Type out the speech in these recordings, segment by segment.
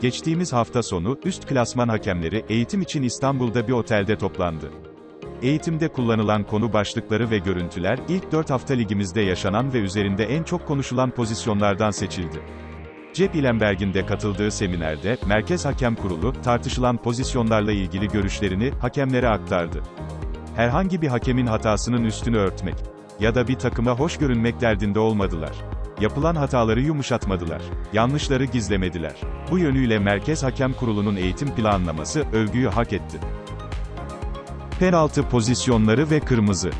Geçtiğimiz hafta sonu, üst klasman hakemleri, eğitim için İstanbul'da bir otelde toplandı. Eğitimde kullanılan konu başlıkları ve görüntüler, ilk 4 hafta ligimizde yaşanan ve üzerinde en çok konuşulan pozisyonlardan seçildi. Cep İlemberg'in de katıldığı seminerde, Merkez Hakem Kurulu, tartışılan pozisyonlarla ilgili görüşlerini, hakemlere aktardı. Herhangi bir hakemin hatasının üstünü örtmek ya da bir takıma hoş görünmek derdinde olmadılar. Yapılan hataları yumuşatmadılar. Yanlışları gizlemediler. Bu yönüyle Merkez Hakem Kurulu'nun eğitim planlaması, övgüyü hak etti. Penaltı pozisyonları ve kırmızı.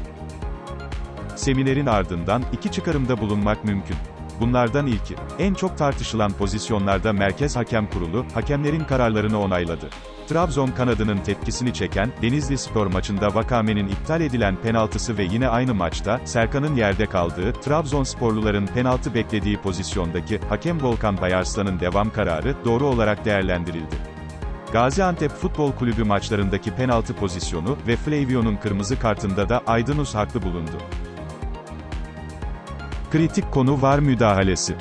Seminerin ardından, iki çıkarımda bulunmak mümkün. Bunlardan ilki, en çok tartışılan pozisyonlarda Merkez Hakem Kurulu, hakemlerin kararlarını onayladı. Trabzon kanadının tepkisini çeken, Denizli Spor maçında Vakame'nin iptal edilen penaltısı ve yine aynı maçta, Serkan'ın yerde kaldığı, Trabzonsporluların penaltı beklediği pozisyondaki, hakem Volkan Bayarslan'ın devam kararı, doğru olarak değerlendirildi. Gaziantep Futbol Kulübü maçlarındaki penaltı pozisyonu ve Flavio'nun kırmızı kartında da Aydınus haklı bulundu. Kritik konu var müdahalesi.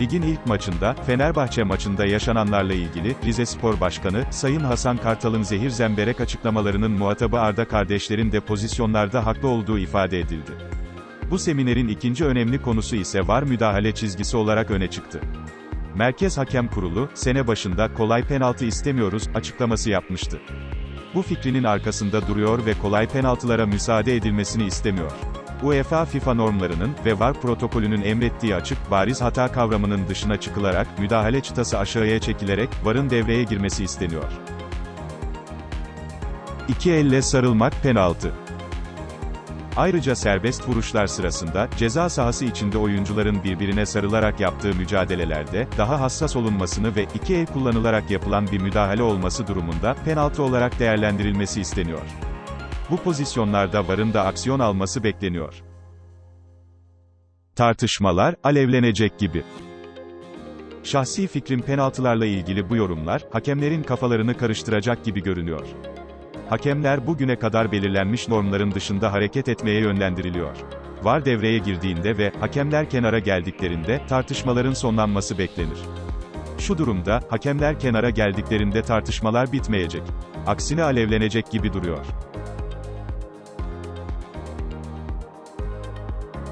Ligin ilk maçında, Fenerbahçe maçında yaşananlarla ilgili, Rize Spor Başkanı, Sayın Hasan Kartal'ın zehir zemberek açıklamalarının muhatabı Arda kardeşlerin de pozisyonlarda haklı olduğu ifade edildi. Bu seminerin ikinci önemli konusu ise var müdahale çizgisi olarak öne çıktı. Merkez Hakem Kurulu, sene başında kolay penaltı istemiyoruz, açıklaması yapmıştı. Bu fikrinin arkasında duruyor ve kolay penaltılara müsaade edilmesini istemiyor. UEFA FIFA normlarının ve VAR protokolünün emrettiği açık, bariz hata kavramının dışına çıkılarak, müdahale çıtası aşağıya çekilerek, VAR'ın devreye girmesi isteniyor. İki elle sarılmak penaltı. Ayrıca serbest vuruşlar sırasında, ceza sahası içinde oyuncuların birbirine sarılarak yaptığı mücadelelerde, daha hassas olunmasını ve iki el kullanılarak yapılan bir müdahale olması durumunda, penaltı olarak değerlendirilmesi isteniyor. Bu pozisyonlarda VAR'ın da aksiyon alması bekleniyor. Tartışmalar, alevlenecek gibi. Şahsi fikrim penaltılarla ilgili bu yorumlar, hakemlerin kafalarını karıştıracak gibi görünüyor. Hakemler bugüne kadar belirlenmiş normların dışında hareket etmeye yönlendiriliyor. VAR devreye girdiğinde ve hakemler kenara geldiklerinde tartışmaların sonlanması beklenir. Şu durumda hakemler kenara geldiklerinde tartışmalar bitmeyecek. Aksine alevlenecek gibi duruyor.